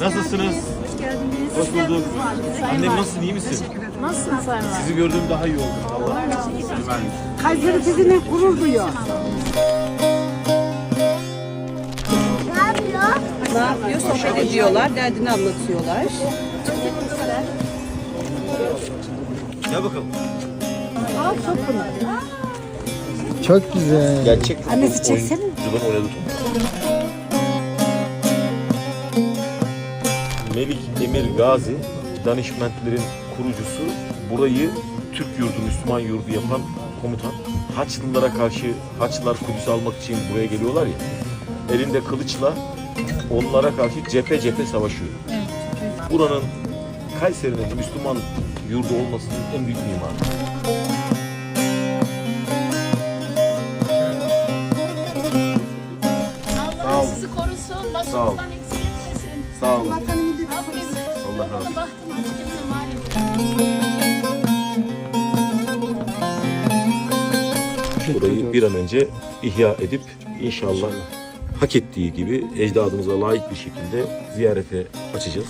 Nasılsınız? Hoş bulduk. Annem nasılsın, iyi misin? Nasılsın Sayın Valim? Sizi gördüğüm daha iyi oldum. Allah güvenlik. Kayseri sizinle gurur duyuyor. Ne yapıyor? Sohbet ediyorlar, derdini anlatıyorlar. Gel bakalım. Çok güzel. Gerçek Annesi çeksene. oyuncuların oynadığı top. Melik Emir Gazi, danışmentlerin kurucusu, burayı Türk yurdu, Müslüman yurdu yapan komutan. Haçlılara karşı, Haçlılar Kudüs'ü almak için buraya geliyorlar ya, elinde kılıçla onlara karşı cephe cephe savaşıyor. Buranın Kayseri'nin Müslüman yurdu olmasının en büyük mimarı. Allah sizi korusun, Sağ ol. Sağ olun. Allah razı olsun. Burayı bir an önce ihya edip inşallah hak ettiği gibi ecdadımıza layık bir şekilde ziyarete açacağız.